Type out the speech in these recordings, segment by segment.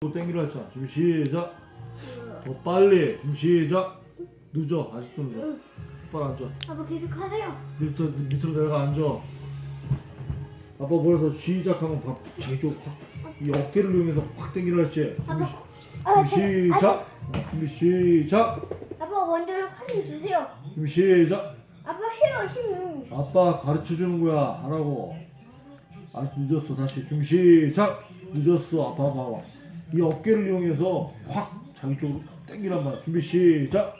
또 땡기라 했잖아. 준비 시작. 더 빨리. 준비 시작. 늦어. 아직도 늦어. 똑바로 앉아. 아빠 계속 하세요. 밑으로, 밑으로 내려가 앉아. 아빠 뭐래서 시작 하면 밥 이쪽 확, 이 어깨를 이용해서 확 땡기라 했지. 준비, 아빠. 아, 준비 저- 시작. 어, 준비 시작. 아빠 먼저 힘 주세요. 준비 시작. 아빠 해요 힘. 아빠 가르쳐 주는 거야. 하라고. 아직 늦었어. 다시 준비 시작. 늦었어. 아빠 봐봐. 이 어깨를 이용해서 확 자기 쪽으로 당기란 말이야. 준비 시작.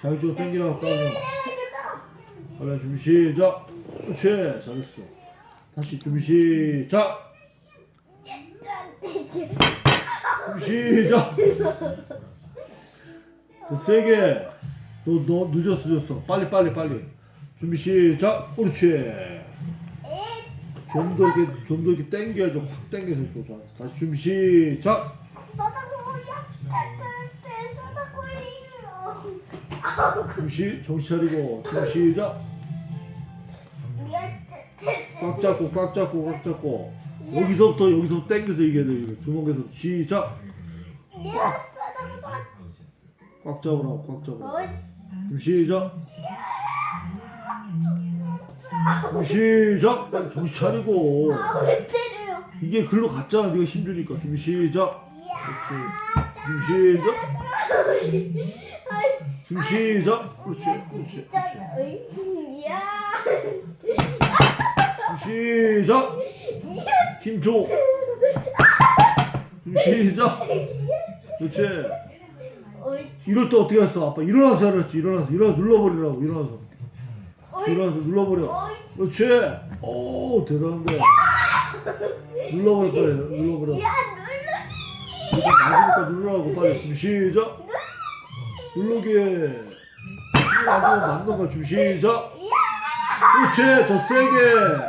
자기 쪽으로 당기라고 까지 빨리 준비 시작. 그렇지. 잘했어. 다시 준비 시작. 준비 시작. 더 세게. 너, 너 늦었어, 늦었어. 빨리, 빨리, 빨리. 준비 시작. 그렇지. 좀 더 이렇게, 좀 더 이렇게 당겨야죠. 확 당겨서 줘. 자, 다시 준비 시작. 준비 시, 정신 차리고. 준비 시작. 꽉 잡고, 꽉 잡고, 꽉 잡고. 여기서부터, 여기서 당겨서 이겨야 돼. 이거. 주먹에서 시작. 꽉 잡으라고, 꽉 잡으라고. 준비 시작. 시작. 정신 차리고. 왜 때려요? 이게 글로 갔잖아. 네가 힘드니까. 준비 시작. 준비 시작. 준비 시작. 그렇지. 그렇지. 그렇지. 이야. 준비 시작. 힘 줘. 준비 시작. 그렇지. 어이, 이럴 때 어떻게 했어? 아빠 일어나서 하랬지. 일어나서. 일어나서 눌러버리라고. 일어나서. 일어나서 눌러버려. 그렇지. 오 대단한데. 눌러버릴 거야. 눌러버려. 야 눌러. 맞으니까 누르라고 빨리 시작. 맞으면 맞는 거야. 준비 시작. 그렇지. 더 세게.